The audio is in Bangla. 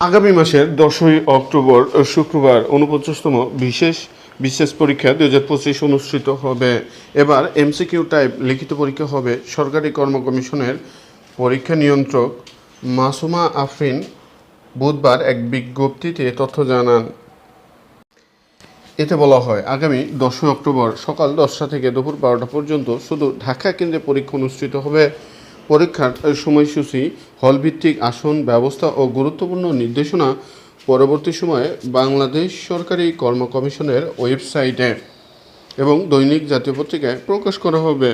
আগামী মাসের দশই অক্টোবর শুক্রবার উনপঞ্চাশতম বিশেষ বিশেষ পরীক্ষা দু হাজার পঁচিশ অনুষ্ঠিত হবে। এবার এমসিকিউ টাইপ লিখিত পরীক্ষা হবে। সরকারি কর্ম কমিশনের পরীক্ষা নিয়ন্ত্রক মাসুমা আফরিন বুধবার এক বিজ্ঞপ্তিতে তথ্য জানান। এতে বলা হয়, আগামী দশই অক্টোবর সকাল দশটা থেকে দুপুর বারোটা পর্যন্ত শুধু ঢাকা কেন্দ্রে পরীক্ষা অনুষ্ঠিত হবে। পরীক্ষার সময়সূচি, হলভিত্তিক আসন ব্যবস্থা ও গুরুত্বপূর্ণ নির্দেশনা পরবর্তী সময়ে বাংলাদেশ সরকারি কর্ম কমিশনের ওয়েবসাইটে এবং দৈনিক জাতীয় পত্রিকায় প্রকাশ করা হবে।